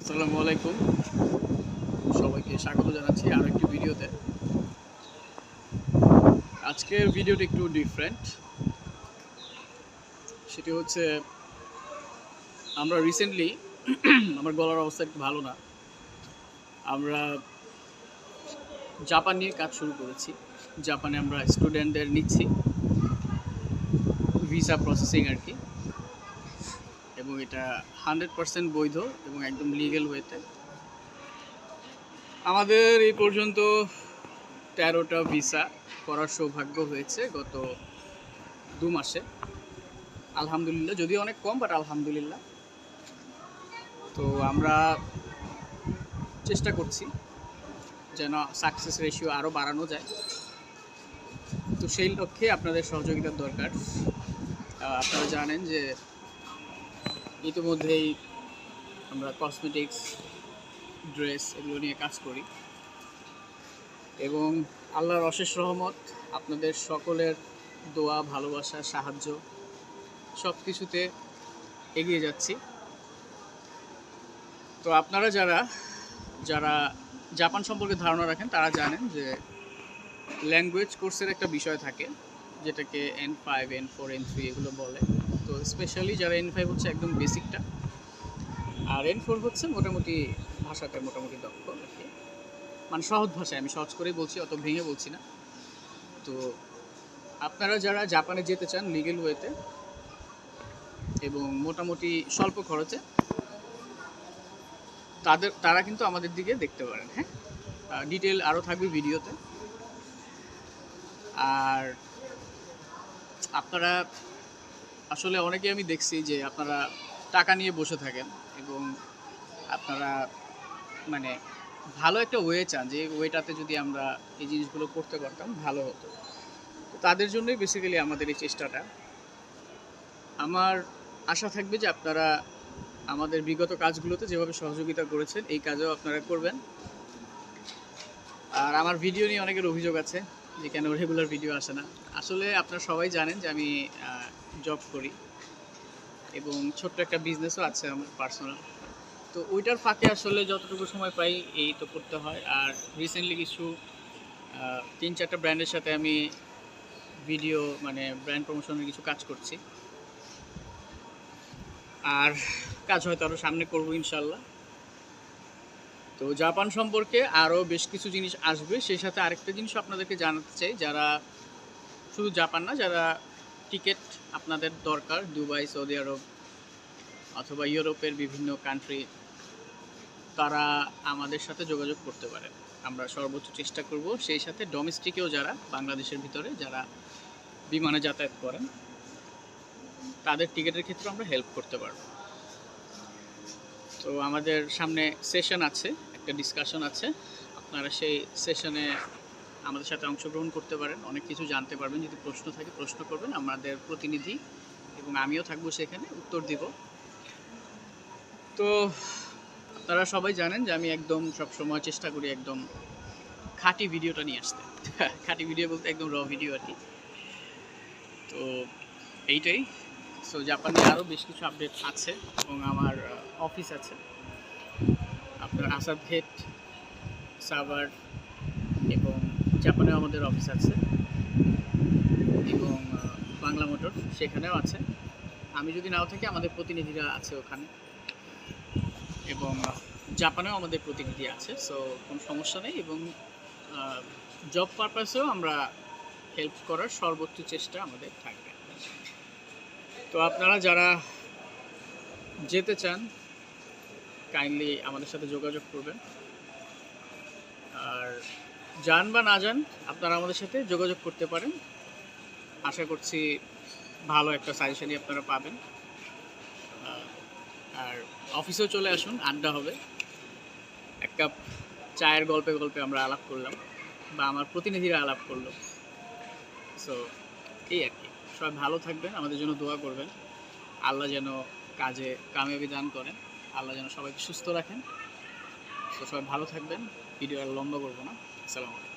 আসসালামু আলাইকুম। সবাইকে স্বাগত জানাচ্ছি আরও একটি ভিডিওতে। আজকের ভিডিওটা একটু ডিফারেন্ট সেটি হচ্ছে, আমরা রিসেন্টলি আমার গলার অবস্থা একটু ভালো না। আমরা জাপান নিয়ে কাজ শুরু করেছি। জাপানে আমরা স্টুডেন্টদের নিচ্ছি। ভিসা প্রসেসিং আর কি। এবং এটা হান্ড্রেড পার্সেন্ট বৈধ এবং একদম লিগেল ওয়েতে আমাদের এই পর্যন্ত তেরোটা ভিসা করার সৌভাগ্য হয়েছে গত দু মাসে। আলহামদুলিল্লাহ, যদিও অনেক কম বাট আলহামদুলিল্লাহ। তো আমরা চেষ্টা করছি যেন সাকসেস রেশিও আরও বাড়ানো যায়। তো সেই লক্ষ্যে আপনাদের সহযোগিতার দরকার। আপনারা জানেন যে ইতিমধ্যেই আমরা কসমেটিক্স ড্রেস এগুলো নিয়ে কাজ করি। এবং আল্লাহর অশেষ রহমত, আপনাদের সকলের দোয়া, ভালোবাসা, সাহায্য সব কিছুতে এগিয়ে যাচ্ছি। তো আপনারা যারা যারা জাপান সম্পর্কে ধারণা রাখেন, তারা জানেন যে ল্যাঙ্গুয়েজ কোর্সের একটা বিষয় থাকে, যেটাকে N five N four N three এগুলো বলে। তো স্পেশালি যারা এন ফাইভ হচ্ছে একদম বেসিকটা আর এন ফোর হচ্ছে মোটামুটি ভাষাটা মোটামুটি দক্ষ আর কি। মানে সহজ ভাষায়, আমি সহজ করেই বলছি, অত ভেঙে বলছি না। তো আপনারা যারা জাপানে যেতে চান লিগেল ওয়েতে এবং মোটামুটি স্বল্প খরচে, তাদের, তারা কিন্তু আমাদের দিকে দেখতে পারেন হ্যাঁ? ডিটেল আরও থাকবে ভিডিওতে। আর আপনারা আসলে অনেকে আমি দেখছি যে আপনারা টাকা নিয়ে বসে থাকেন এবং আপনারা মানে ভালো একটা ওয়ে চান, যে ওয়েটাতে যদি আমরা এই জিনিসগুলো করতে পারতাম, ভালো হতো। তো তাদের জন্যই বেসিক্যালি আমাদের এই চেষ্টাটা। আমার আশা থাকবে যে আপনারা আমাদের বিগত কাজগুলোতে যেভাবে সহযোগিতা করেছেন, এই কাজেও আপনারা করবেন। আর আমার ভিডিও নিয়ে অনেকের অভিযোগ আছে যে কেন রেগুলার ভিডিও আসে না। আসলে আপনারা সবাই জানেন যে আমি জব করি। এবং ছোট্ট একটা বিজনেসও আছে আমার পার্সোনাল তো ওইটার ফাঁকে আসলে যতটুকু সময় পাই এই তো করতে হয়। আর রিসেন্টলি কিছু তিন চারটা ব্র্যান্ডের সাথে আমি ভিডিও মানে ব্র্যান্ড প্রমোশনের কিছু কাজ করছি। আর কাজ হয়তো আরও সামনে করব ইনশাল্লাহ। তো জাপান সম্পর্কে আরও বেশ কিছু জিনিস আসবে। সেই সাথে আরেকটা জিনিস আপনাদেরকে জানাতে চাই। যারা শুধু জাপান না, যারা টিকিট আপনাদের দরকার, দুবাই, সৌদি আরব অথবা ইউরোপের বিভিন্ন কান্ট্রি তারা আমাদের সাথে যোগাযোগ করতে পারে। আমরা সর্বোচ্চ চেষ্টা করব সেই সাথে ডোমেস্টিকেও যারা বাংলাদেশের ভিতরে যারা বিমানে যাতায়াত করেন, তাদের টিকিটের ক্ষেত্রে আমরা হেল্প করতে পারব। তো আমাদের সামনে সেশন আছে, একটা ডিসকাশন আছে। আপনারা সেই সেশনে আমাদের সাথে অংশগ্রহণ করতে পারেন, অনেক কিছু জানতে পারবেন, যদি প্রশ্ন থাকে প্রশ্ন করবেন, আমাদের প্রতিনিধি এবং আমিও থাকব সেখানে, উত্তর দিব। তো, আপনারা সবাই জানেন যে আমি একদম সব সময় চেষ্টা করি একদম খাঁটি ভিডিওটা নিয়ে আসতে। খাঁটি ভিডিও বলতে একদম র ভিডিও আর কি। তো, এইটাই। সো জাপানে আরও বেশ কিছু আপডেট আছে এবং আমার অফিস আছে। আপনার আসাদ ভেট, সাভার এবং জাপানেও আমাদের অফিস আছে। এবং বাংলা মোটর সেখানেও আছে। আমি যদি নাও থাকি, আমাদের প্রতিনিধিরা আছে ওখানে। এবং জাপানেও আমাদের প্রতিনিধি আছে সো কোনো সমস্যা নেই। এবং জব পারপাসেও আমরা হেল্প করার সর্বোচ্চ চেষ্টা আমাদের থাকবে। তো আপনারা যারা যেতে চান কাইন্ডলি আমাদের সাথে যোগাযোগ করবেন। আর যান বা না যান, আপনারা আমাদের সাথে যোগাযোগ করতে পারেন। আশা করছি ভালো একটা সাজেশনই আপনারা পাবেন। আর অফিসেও চলে আসুন, আড্ডা হবে। এক কাপ চায়ের গল্পে গল্পে আমরা আলাপ করলাম, বা আমার প্রতিনিধিরা আলাপ করল। সো এই আর কি। সবাই ভালো থাকবেন, আমাদের জন্য দোয়া করবেন। আল্লাহ যেন কাজে কামিয়াবি দান করেন। আল্লাহ যেন সবাইকে সুস্থ রাখেন। তো সবাই ভালো থাকবেন। ভিডিও আর লম্বা করব না। আসসালামু আলাইকুম